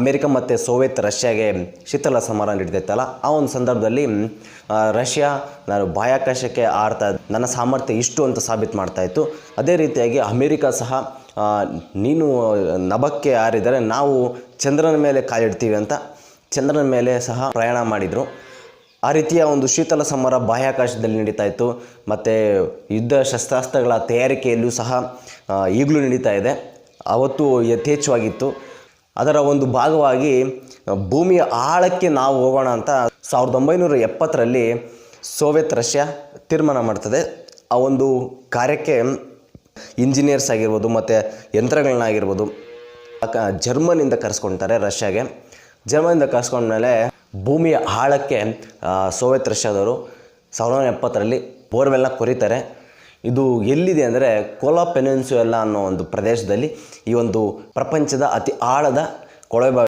America ಮತ್ತು Soviet ರಷ್ಯಾಗೆ ಶೀತಲ ಸಮರ ನಡೀತೈತಲ್ಲ ಆ ಒಂದು ಸಂದರ್ಭದಲ್ಲಿ ರಷ್ಯಾ ನಾನು ಬಾಹ್ಯಾಕಾಶಕ್ಕೆ ಆಡ್ತಾ ನನ್ನ ಸಾಮರ್ಥ್ಯ ಇಷ್ಟು ಅಂತ ಸಾಬೀತು ಮಾಡ್ತಾ ಇತ್ತು. ಅದೇ ರೀತಿಯಾಗಿ ಅಮೆರಿಕ ಸಹ ನೀನು ನಭಕ್ಕೆ ಆರಿದರೆ ನಾವು ಚಂದ್ರನ ಮೇಲೆ ಕಾಲಿಡ್ತೀವಿ ಅಂತ ಚಂದ್ರನ ಮೇಲೆ ಸಹ ಪ್ರಯಾಣ ಮಾಡಿದರು. ಆ ರೀತಿಯ ಒಂದು ಶೀತಲ ಸಮರ ಬಾಹ್ಯಾಕಾಶದಲ್ಲಿ ನಡೀತಾ ಇತ್ತು. ಮತ್ತು ಯುದ್ಧ ಶಸ್ತ್ರಾಸ್ತ್ರಗಳ ತಯಾರಿಕೆಯಲ್ಲೂ ಸಹ ಈಗಲೂ ನಡೀತಾ ಇದೆ. ಅವತ್ತು ಯಥೇಚ್ಛವಾಗಿತ್ತು. ಅದರ ಒಂದು ಭಾಗವಾಗಿ ಭೂಮಿಯ ಆಳಕ್ಕೆ ನಾವು ಹೋಗೋಣ ಅಂತ ಸಾವಿರದ ಒಂಬೈನೂರ ಎಪ್ಪತ್ತರಲ್ಲಿ ಸೋವಿಯತ್ ರಷ್ಯಾ ತೀರ್ಮಾನ ಮಾಡ್ತದೆ. ಆ ಒಂದು ಕಾರ್ಯಕ್ಕೆ ಇಂಜಿನಿಯರ್ಸ್ ಆಗಿರ್ಬೋದು, ಮತ್ತು ಯಂತ್ರಗಳನ್ನಾಗಿರ್ಬೋದು ಜರ್ಮನಿಂದ ಕರೆಸ್ಕೊಳ್ತಾರೆ ರಷ್ಯಾಗೆ. ಜರ್ಮನಿಂದ ಕರೆಸ್ಕೊಂಡ್ಮೇಲೆ ಭೂಮಿಯ ಆಳಕ್ಕೆ ಸೋವಿಯತ್ ರಷ್ಯಾದವರು ಸಾವಿರದ ಒಂಬೈನೂರ ಎಪ್ಪತ್ತರಲ್ಲಿ ಬೋರ್ವೆಲ್ನ ಕೊರಿತಾರೆ. ಇದು ಎಲ್ಲಿದೆ ಅಂದರೆ ಕೋಲಾ ಎಲ್ಲ ಅನ್ನೋ ಒಂದು ಪ್ರದೇಶದಲ್ಲಿ ಈ ಒಂದು ಪ್ರಪಂಚದ ಅತಿ ಆಳದ ಕೊಳವೆ